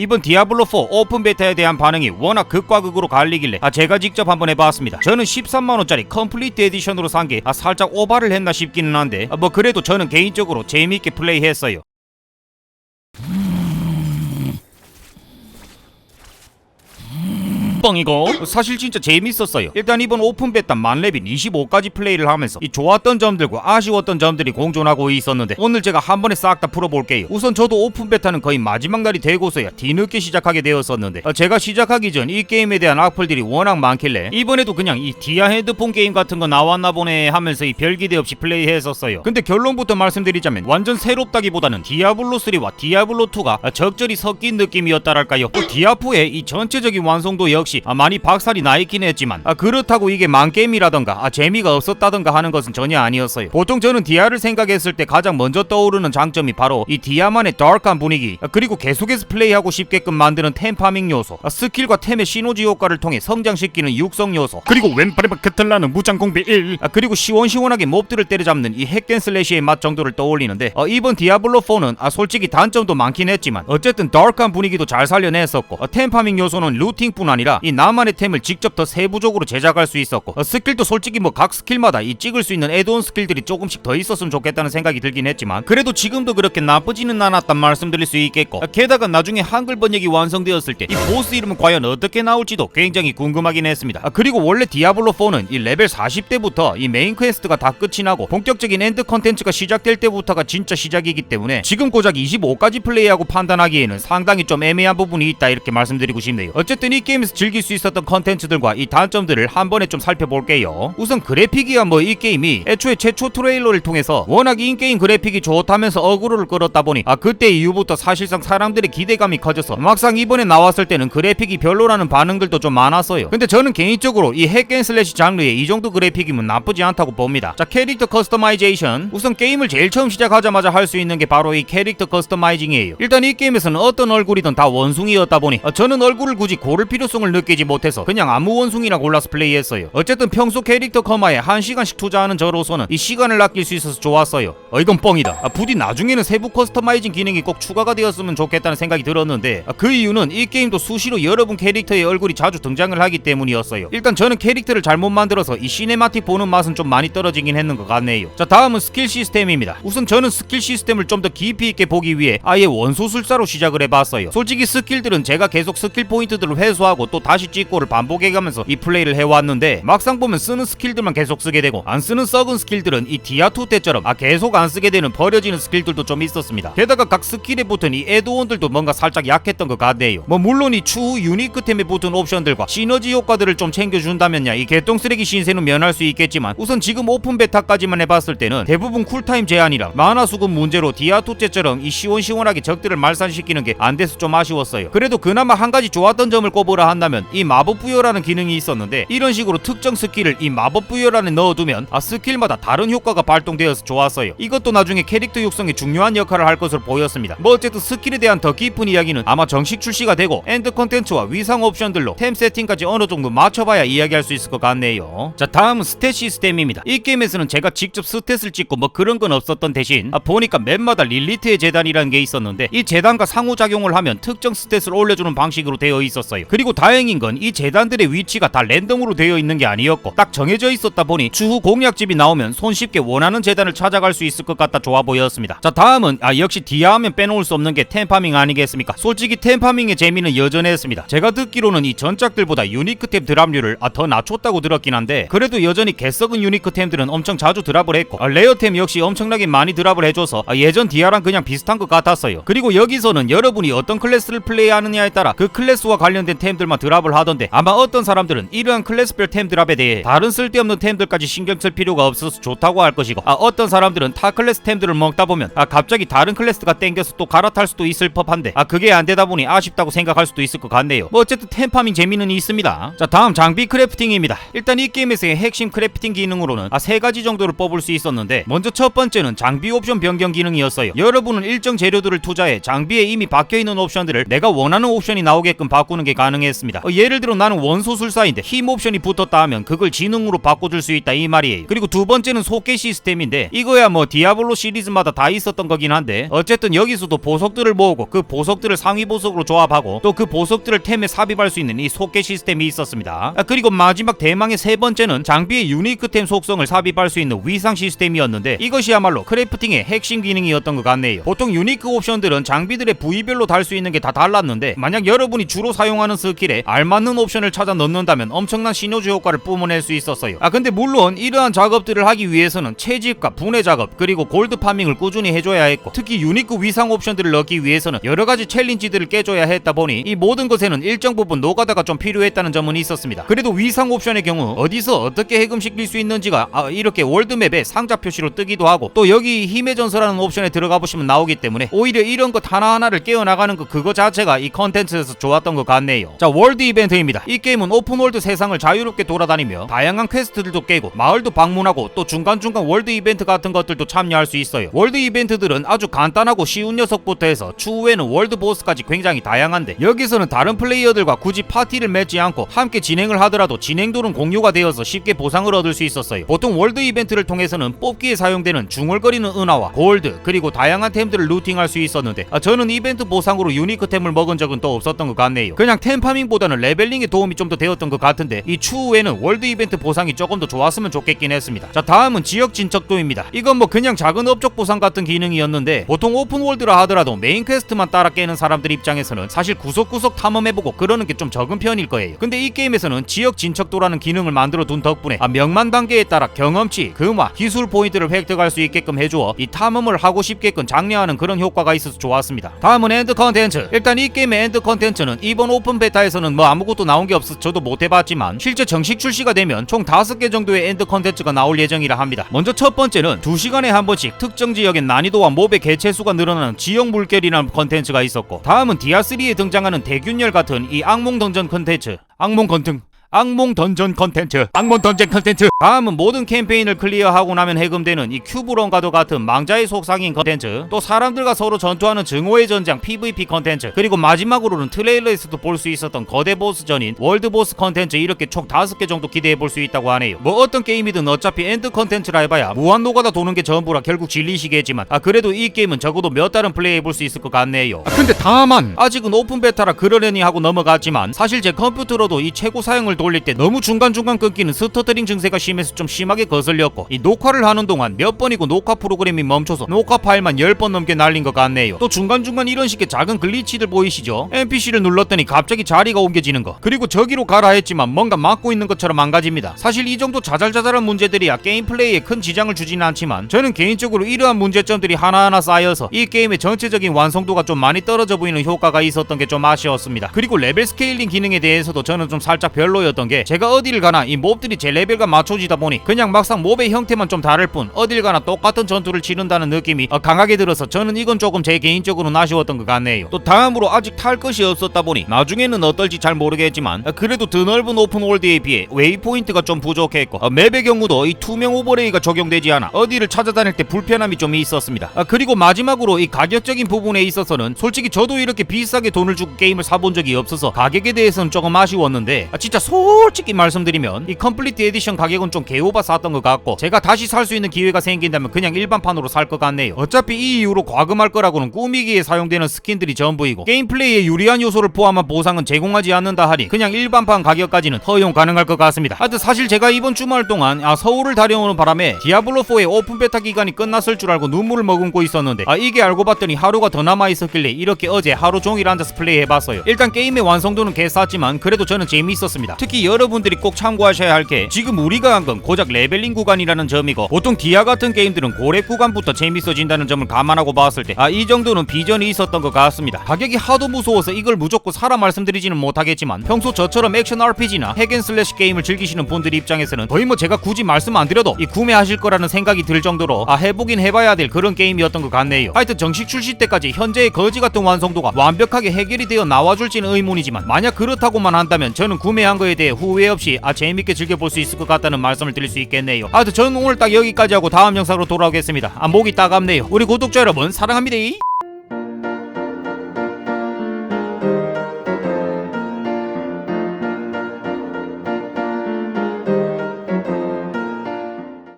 이번 디아블로4 오픈 베타에 대한 반응이 워낙 극과 극으로 갈리길래 아 제가 직접 한번 해봤습니다. 저는 13만원짜리 컴플리트 에디션으로 산게 아 살짝 오바를 했나 싶기는 한데 아, 뭐 그래도 저는 개인적으로 재미있게 플레이했어요 뻥이고 사실 진짜 재밌었어요. 일단 이번 오픈 베타 만렙인 25까지 플레이를 하면서 이 좋았던 점들과 아쉬웠던 점들이 공존하고 있었는데 오늘 제가 한 번에 싹 다 풀어볼게요. 우선 저도 오픈 베타는 거의 마지막 날이 되고서야 뒤늦게 시작하게 되었었는데 어, 제가 시작하기 전 이 게임에 대한 악플들이 워낙 많길래 이번에도 그냥 이 디아 헤드폰 게임 같은 거 나왔나 보네 하면서 이 별기대 없이 플레이했었어요. 근데 결론부터 말씀드리자면 완전 새롭다기보다는 디아블로3와 디아블로2가 적절히 섞인 느낌이었다랄까요? 또 디아4의 이 전체적인 완성도 역시 아, 많이 박살이 나 있긴 했지만 아, 그렇다고 이게 망게임이라던가 아, 재미가 없었다던가 하는 것은 전혀 아니었어요. 보통 저는 디아를 생각했을 때 가장 먼저 떠오르는 장점이 바로 이 디아만의 다크한 분위기 아, 그리고 계속해서 플레이하고 싶게끔 만드는 템파밍 요소 아, 스킬과 템의 시너지 효과를 통해 성장시키는 육성 요소 그리고 왼팔에 그틀나는 무장 공비 1 아, 그리고 시원시원하게 몹들을 때려잡는 이 핵댄슬래시의 맛 정도를 떠올리는데 어, 이번 디아블로4는 아, 솔직히 단점도 많긴 했지만 어쨌든 다크한 분위기도 잘 살려냈었고 어, 템파밍 요소는 루팅뿐 아니라 이 나만의 템을 직접 더 세부적으로 제작할 수 있었고 어, 스킬도 솔직히 뭐 각 스킬마다 이 찍을 수 있는 애드온 스킬들이 조금씩 더 있었으면 좋겠다는 생각이 들긴 했지만 그래도 지금도 그렇게 나쁘지는 않았단 말씀드릴 수 있겠고 어, 게다가 나중에 한글 번역이 완성되었을 때 이 보스 이름은 과연 어떻게 나올지도 굉장히 궁금하긴 했습니다. 아, 그리고 원래 디아블로4는 이 레벨 40대부터 이 메인 퀘스트가 다 끝이 나고 본격적인 엔드 컨텐츠가 시작될 때부터가 진짜 시작이기 때문에 지금 고작 25까지 플레이하고 판단하기에는 상당히 좀 애매한 부분이 있다 이렇게 말씀드리고 싶네요. 어쨌든 이 게임에서 즐길 수 있었던 컨텐츠들과 이 단점들을 한 번에 좀 살펴볼게요. 우선 그래픽이야 뭐 이 게임이 애초에 최초 트레일러를 통해서 워낙 인게임 그래픽이 좋다면서 어그로를 끌었다 보니 아 그때 이후부터 사실상 사람들의 기대감이 커져서 막상 이번에 나왔을 때는 그래픽이 별로라는 반응들도 좀 많았어요. 근데 저는 개인적으로 이 핵앤슬래시 장르의 이 정도 그래픽이면 나쁘지 않다고 봅니다. 자 캐릭터 커스터마이제이션 우선 게임을 제일 처음 시작하자마자 할 수 있는 게 바로 이 캐릭터 커스터마이징이에요. 일단 이 게임에서는 어떤 얼굴이든 다 원숭이였다 보니 어, 저는 얼굴을 굳이 고를 필요성을 느 끼지 못해서 그냥 아무 원숭이나 골라서 플레이했어요. 어쨌든 평소 캐릭터 커마에 한 시간씩 투자하는 저로서는 이 시간을 아낄 수 있어서 좋았어요. 어 이건 뻥이다. 아, 부디 나중에는 세부 커스터마이징 기능이 꼭 추가가 되었으면 좋겠다는 생각이 들었는데 아, 그 이유는 이 게임도 수시로 여러분 캐릭터의 얼굴이 자주 등장을 하기 때문이었어요. 일단 저는 캐릭터를 잘못 만들어서 이 시네마틱 보는 맛은 좀 많이 떨어지긴 했는 것 같네요. 자 다음은 스킬 시스템입니다. 우선 저는 스킬 시스템을 좀 더 깊이 있게 보기 위해 아예 원소술사로 시작을 해봤어요. 솔직히 스킬들은 제가 계속 스킬 포인트들을 회수하고 또 다시 찍고를 반복해가면서 이 플레이를 해왔는데 막상 보면 쓰는 스킬들만 계속 쓰게 되고 안 쓰는 썩은 스킬들은 이 디아2 때처럼 아 계속 안 쓰게 되는 버려지는 스킬들도 좀 있었습니다. 게다가 각 스킬에 붙은 이 애드온들도 뭔가 살짝 약했던 것 같네요. 뭐 물론 이 추후 유니크템에 붙은 옵션들과 시너지 효과들을 좀 챙겨준다면야 이 개똥 쓰레기 신세는 면할 수 있겠지만 우선 지금 오픈 베타까지만 해봤을 때는 대부분 쿨타임 제한이랑 만화 수급 문제로 디아2 때처럼 이 시원시원하게 적들을 말살시키는 게 안 돼서 좀 아쉬웠어요. 그래도 그나마 한 가지 좋았던 점을 꼽으라 한다면 이 마법 부여라는 기능이 있었는데 이런 식으로 특정 스킬을 이 마법 부여 안에 넣어두면 아 스킬마다 다른 효과가 발동되어서 좋았어요. 이것도 나중에 캐릭터 육성에 중요한 역할을 할 것으로 보였습니다. 뭐 어쨌든 스킬에 대한 더 깊은 이야기는 아마 정식 출시가 되고 엔드 컨텐츠와 위상 옵션들로 템 세팅까지 어느 정도 맞춰봐야 이야기할 수 있을 것 같네요. 자 다음은 스탯 시스템입니다. 이 게임에서는 제가 직접 스탯을 찍고 뭐 그런 건 없었던 대신 아 보니까 맵마다 릴리트의 재단이라는 게 있었는데 이 재단과 상호작용을 하면 특정 스탯을 올려주는 방식으로 되어 있었어요. 그리고 다행 인 건 이 재단들의 위치가 다 랜덤으로 되어 있는 게 아니었고 딱 정해져 있었다 보니 추후 공략집이 나오면 손쉽게 원하는 재단을 찾아갈 수 있을 것 같다 좋아 보였습니다. 자 다음은 아 역시 디아 하면 빼놓을 수 없는 게 템파밍 아니겠습니까? 솔직히 템파밍의 재미는 여전했습니다. 제가 듣기로는 이 전작들보다 유니크템 드랍률을 아 더 낮췄다고 들었긴 한데 그래도 여전히 개썩은 유니크템들은 엄청 자주 드랍을 했고 아, 레어템 역시 엄청나게 많이 드랍을 해줘서 아, 예전 디아랑 그냥 비슷한 것 같았어요. 그리고 여기서는 여러분이 어떤 클래스를 플레이하느냐에 따라 그 클래스와 관련된 템들만 드랍 을 하던데 아마 어떤 사람들은 이러한 클래스별 템 드랍에 대해 다른 쓸데없는 템들까지 신경 쓸 필요가 없어서 좋다고 할 것이고 아 어떤 사람들은 타 클래스 템들을 먹다 보면 아 갑자기 다른 클래스가 땡겨서 또 갈아탈 수도 있을 법한데 아 그게 안 되다 보니 아쉽다고 생각할 수도 있을 것 같네요. 뭐 어쨌든 템파밍 재미는 있습니다. 자 다음 장비 크래프팅입니다. 일단 이 게임에서의 핵심 크래프팅 기능으로는 아 세 가지 정도를 뽑을 수 있었는데 먼저 첫 번째는 장비 옵션 변경 기능이었어요. 여러분은 일정 재료들을 투자해 장비에 이미 박혀있는 옵션들을 내가 원하는 옵션이 나오게끔 바꾸는 게 가능했습니다 있습니다. 어, 예를 들어 나는 원소술사인데 힘 옵션이 붙었다 하면 그걸 지능으로 바꿔줄 수 있다 이 말이에요. 그리고 두 번째는 속개 시스템인데 이거야 뭐 디아블로 시리즈마다 다 있었던 거긴 한데 어쨌든 여기서도 보석들을 모으고 그 보석들을 상위 보석으로 조합하고 또 그 보석들을 템에 삽입할 수 있는 이 속개 시스템이 있었습니다. 아, 그리고 마지막 대망의 세 번째는 장비의 유니크템 속성을 삽입할 수 있는 위상 시스템이었는데 이것이야말로 크래프팅의 핵심 기능이었던 것 같네요. 보통 유니크 옵션들은 장비들의 부위별로 달 수 있는 게 다 달랐는데 만약 여러분이 주로 사용하는 스킬에 알맞는 옵션을 찾아 넣는다면 엄청난 신호주 효과를 뿜어낼 수 있었어요. 아 근데 물론 이러한 작업들을 하기 위해서는 채집과 분해 작업 그리고 골드 파밍을 꾸준히 해줘야 했고 특히 유니크 위상 옵션들을 넣기 위해서는 여러 가지 챌린지들을 깨줘야 했다 보니 이 모든 것에는 일정 부분 노가다가 좀 필요했다는 점은 있었습니다. 그래도 위상 옵션의 경우 어디서 어떻게 해금시킬 수 있는지가 아, 이렇게 월드맵에 상자 표시로 뜨기도 하고 또 여기 힘의 전설하는 옵션에 들어가 보시면 나오기 때문에 오히려 이런 것 하나하나를 깨어나가는 것 그거 자체가 이 컨텐츠에서 좋았던 것 같네요. 자 월드 이벤트입니다. 이 게임은 오픈월드 세상을 자유롭게 돌아다니며 다양한 퀘스트들도 깨고 마을도 방문하고 또 중간중간 월드 이벤트 같은 것들도 참여할 수 있어요. 월드 이벤트들은 아주 간단하고 쉬운 녀석부터 해서 추후에는 월드 보스까지 굉장히 다양한데 여기서는 다른 플레이어들과 굳이 파티를 맺지 않고 함께 진행을 하더라도 진행도는 공유가 되어서 쉽게 보상을 얻을 수 있었어요. 보통 월드 이벤트를 통해서는 뽑기에 사용되는 중얼거리는 은화와 골드 그리고 다양한 템들을 루팅할 수 있었는데 아, 저는 이벤트 보상으로 유니크템을 먹은 적은 또 없었던 것 같네요. 그냥 템파밍보다는 레벨링에 도움이 좀 더 되었던 것 같은데 이 추후에는 월드 이벤트 보상이 조금 더 좋았으면 좋겠긴 했습니다. 자 다음은 지역 진척도입니다. 이건 뭐 그냥 작은 업적 보상 같은 기능이었는데 보통 오픈 월드라 하더라도 메인 퀘스트만 따라 깨는 사람들 입장에서는 사실 구석구석 탐험해보고 그러는 게 좀 적은 편일 거예요. 근데 이 게임에서는 지역 진척도라는 기능을 만들어 둔 덕분에 아, 명만 단계에 따라 경험치, 금화, 기술 포인트를 획득할 수 있게끔 해주어 이 탐험을 하고 싶게끔 장려하는 그런 효과가 있어서 좋았습니다. 다음은 엔드 컨텐츠. 일단 이 게임의 엔드 컨텐츠는 이번 오픈 베타에서는 뭐 아무것도 나온 게 없어서 저도 못 해봤지만 실제 정식 출시가 되면 총 5개 정도의 엔드 컨텐츠가 나올 예정이라 합니다. 먼저 첫 번째는 2시간에 한 번씩 특정 지역의 난이도와 몹의 개체수가 늘어나는 지역 물결이라는 컨텐츠가 있었고 다음은 디아3에 등장하는 대균열 같은 이 악몽 던전 컨텐츠 악몽 건등 악몽 던전 컨텐츠. 악몽 던전 컨텐츠. 다음은 모든 캠페인을 클리어하고 나면 해금되는 이 큐브론과도 같은 망자의 속상인 컨텐츠. 또 사람들과 서로 전투하는 증오의 전장 PVP 컨텐츠. 그리고 마지막으로는 트레일러에서도 볼 수 있었던 거대 보스전인 월드보스 컨텐츠 이렇게 총 5개 정도 기대해 볼 수 있다고 하네요. 뭐 어떤 게임이든 어차피 엔드 컨텐츠라 해봐야 무한 노가다 도는 게 전부라 결국 질리시겠지만. 아 그래도 이 게임은 적어도 몇 달은 플레이해 볼 수 있을 것 같네요. 아, 근데 다만 아직은 오픈 베타라 그러려니 하고 넘어갔지만 사실 제 컴퓨터로도 이 최고 사양을 돌릴 때 너무 중간중간 끊기는 스터터링 증세가 심해서 좀 심하게 거슬렸고 이 녹화를 하는 동안 몇 번이고 녹화 프로그램이 멈춰서 녹화 파일만 10번 넘게 날린 것 같네요. 또 중간중간 이런 식의 작은 글리치들 보이시죠? NPC를 눌렀더니 갑자기 자리가 옮겨지는 거. 그리고 저기로 가라 했지만 뭔가 막고 있는 것처럼 망가집니다. 사실 이 정도 자잘자잘한 문제들이야 게임 플레이에 큰 지장을 주지는 않지만 저는 개인적으로 이러한 문제점들이 하나하나 쌓여서 이 게임의 전체적인 완성도가 좀 많이 떨어져 보이는 효과가 있었던 게 좀 아쉬웠습니다. 그리고 레벨 스케일링 기능에 대해서도 저는 좀 살짝 별로였 던 게 제가 어디를 가나 이 몹들이 제 레벨과 맞춰지다 보니 그냥 막상 몹의 형태만 좀 다를 뿐 어딜 가나 똑같은 전투를 치른다는 느낌이 어, 강하게 들어서 저는 이건 조금 제 개인적으로는 아쉬웠던 것 같네요. 또 다음으로 아직 탈 것이 없었다 보니 나중에는 어떨지 잘 모르겠지만 어, 그래도 더 넓은 오픈월드에 비해 웨이포인트가 좀 부족했고 어, 맵의 경우도 이 투명 오버레이가 적용되지 않아 어디를 찾아다닐 때 불편함이 좀 있었습니다. 아, 그리고 마지막으로 이 가격적인 부분에 있어서는 솔직히 저도 이렇게 비싸게 돈을 주고 게임을 사본 적이 없어서 가격에 대해서는 조금 아쉬웠는데 아, 진짜 솔직히 말씀드리면 이 컴플리트 에디션 가격은 좀 개오바 쌌던 것 같고 제가 다시 살 수 있는 기회가 생긴다면 그냥 일반판으로 살 것 같네요. 어차피 이 이후로 과금할 거라고는 꾸미기에 사용되는 스킨들이 전부이고 게임 플레이에 유리한 요소를 포함한 보상은 제공하지 않는다 하니 그냥 일반판 가격까지는 허용 가능할 것 같습니다. 하여튼 사실 제가 이번 주말 동안 아, 서울을 다녀오는 바람에 디아블로4의 오픈 베타 기간이 끝났을 줄 알고 눈물을 머금고 있었는데 아 이게 알고 봤더니 하루가 더 남아 있었길래 이렇게 어제 하루 종일 앉아서 플레이해봤어요. 일단 게임의 완성도는 개쌌지만 그래도 저는 재미있었습니다. 특히 여러분들이 꼭 참고하셔야 할 게 지금 우리가 한 건 고작 레벨링 구간이라는 점이고 보통 디아 같은 게임들은 고렙 구간부터 재밌어진다는 점을 감안하고 봤을 때 아 이 정도는 비전이 있었던 것 같습니다. 가격이 하도 무서워서 이걸 무조건 사라 말씀드리지는 못하겠지만 평소 저처럼 액션 RPG나 핵앤슬래시 게임을 즐기시는 분들 입장에서는 거의 뭐 제가 굳이 말씀 안 드려도 이 구매하실 거라는 생각이 들 정도로 아 해보긴 해봐야 될 그런 게임이었던 것 같네요. 하여튼 정식 출시 때까지 현재의 거지 같은 완성도가 완벽하게 해결이 되어 나와줄지는 의문이지만 만약 그렇다고만 한다면 저는 구매한 거에 대해 후회 없이 아 재밌게 즐겨볼 수 있을 것 같다는 말씀을 드릴 수 있겠네요. 하여튼 저는 오늘 딱 여기까지 하고 다음 영상으로 돌아오겠습니다. 아 목이 따갑네요. 우리 구독자 여러분 사랑합니다